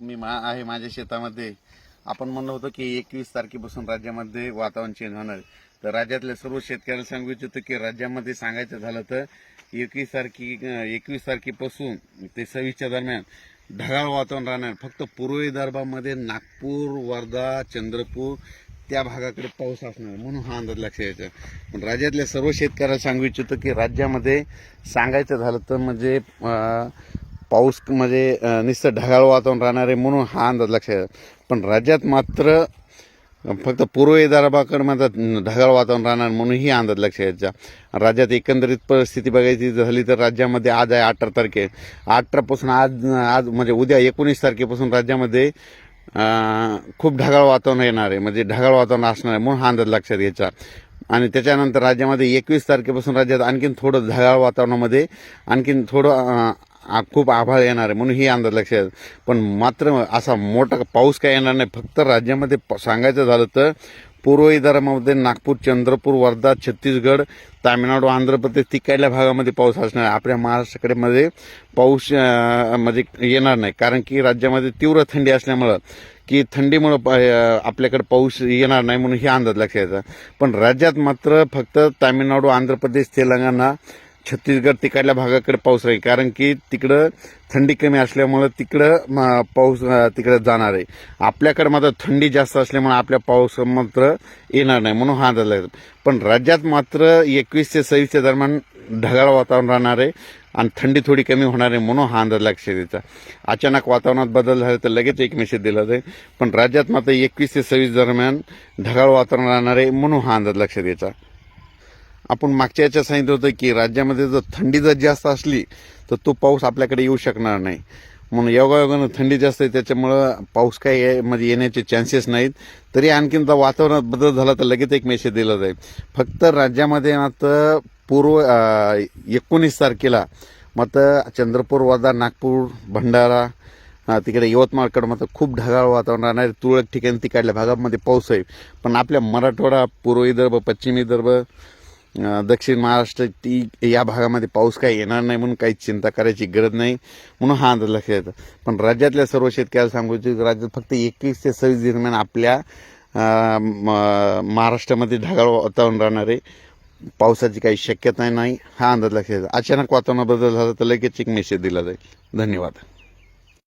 मी मा आहे माझ्या शेतामध्ये. आपण म्हणलं होतं की एकवीस तारखेपासून राज्यामध्ये वातावरण चेंज होणार तर राज्यातल्या सर्व शेतकऱ्याला सांगू इच्छितो की राज्यामध्ये सांगायचं झालं तर एकवीस तारखे एकवीस तारखेपासून ते सव्वीसच्या दरम्यान ढगाळ वातावरण राहणार. फक्त पूर्व विदर्भामध्ये नागपूर वर्धा चंद्रपूर त्या भागाकडे पाऊस असणार म्हणून हा अंदाज लक्षात यायचा. पण राज्यातल्या सर्व शेतकऱ्याला सांगू इच्छितो की राज्यामध्ये सांगायचं झालं तर म्हणजे पाऊस म्हणजे निसतं ढगाळ वातावरण राहणार आहे म्हणून हा अंदाज लक्षात पण राज्यात मात्र फक्त पूर्व विदर्भाकडे मात्र ढगाळ वातावरण राहणार म्हणून ही अंदाज लक्षात यायचा राज्यात एकंदरीत परिस्थिती बघायची झाली तर राज्यामध्ये आज आहे अठरा तारखे. अठरापासून आज आज म्हणजे उद्या एकोणीस तारखेपासून राज्यामध्ये खूप ढगाळ वातावरण येणार आहे. म्हणजे ढगाळ वातावरण असणार आहे म्हणून हा अंदाज लक्षात घ्यायचा आणि त्याच्यानंतर राज्यामध्ये एकवीस तारखेपासून राज्यात आणखीन थोडं ढगाळ वातावरणामध्ये आणखीन थोडं खूप आभाळ येणार आहे म्हणून ही अंदाज लक्षात पण मात्र असा मोठा पाऊस काय येणार नाही फक्त राज्यामध्ये प- सांगायचं झालं तर पूर्व विदर्भामध्ये नागपूर चंद्रपूर वर्धा छत्तीसगड तामिळनाडू आंध्र प्रदेश तिकडल्या भागामध्ये पाऊस असणार आपल्या महाराष्ट्राकडे मध्ये पाऊस म्हणजे येणार नाही. कारण की राज्यामध्ये तीव्र थंडी असल्यामुळं की थंडीमुळं प- आपल्याकडे पाऊस येणार नाही म्हणून हे अंदाज लक्षात येतं. पण राज्यात मात्र फक्त तामिळनाडू आंध्र प्रदेश तेलंगणा छत्तीसगड तिकडल्या भागाकडे पाऊस राहील. कारण की तिकडं थंडी कमी असल्यामुळं तिकडं पाऊस तिकडं जाणार आहे. आपल्याकडे मात्र थंडी जास्त असल्यामुळे आपल्या पाऊस मात्र येणार नाही म्हणून हा अंदाज लागतो. पण राज्यात मात्र एकवीस ते सव्वीसच्या दरम्यान ढगाळ वातावरण राहणार आहे आणि थंडी थोडी कमी होणार आहे म्हणून हा अंदाज लक्षात द्यायचा अचानक वातावरणात बदल झाला तर लगेच एक मेसेज दिला जाईल. पण राज्यात मात्र एकवीस ते सव्वीस दरम्यान ढगाळ वातावरण राहणार आहे म्हणून हा अंदाज लक्षात द्यायचा आपण मागच्या याच्यात सांगितलं होतं की राज्यामध्ये जर थंडी जर जास्त असली तर तो पाऊस आपल्याकडे येऊ शकणार नाही. म्हणून योगायोगानं थंडी जास्त आहे त्याच्यामुळं पाऊस काही म्हणजे येण्याचे चान्सेस नाहीत. तरी आणखीन जर वातावरणात बदल झाला तर लगेच एक मेसेज दिला जाईल. फक्त राज्यामध्ये मात्र पूर्व एकोणीस तारखेला मात्र चंद्रपूर वर्धा नागपूर भंडारा तिकडे यवतमाळकडं मात्र खूप ढगाळ वातावरण राहणार तुरळक ठिकाणी तिकडल्या भागामध्ये पाऊस आहे. पण आपल्या मराठवाडा पूर्व विदर्भ पश्चिम विदर्भ दक्षिण महाराष्ट्र ती या भागामध्ये पाऊस काही येणार नाही म्हणून काही चिंता करायची गरज नाही म्हणून हा अंदाज लक्षात येतं. पण राज्यातल्या सर्व शेतकऱ्याला सांगू इच्छितो राज्यात फक्त एकवीस ते सव्वीस दरम्यान आपल्या म- महाराष्ट्रामध्ये ढगाळ वातावरण राहणार आहे. पावसाची काही शक्यता नाही. हा अंदाज लक्षात येतो. अचानक वातावरण बदल झाला तर लगेच एक मेसेज दिला जाईल. धन्यवाद.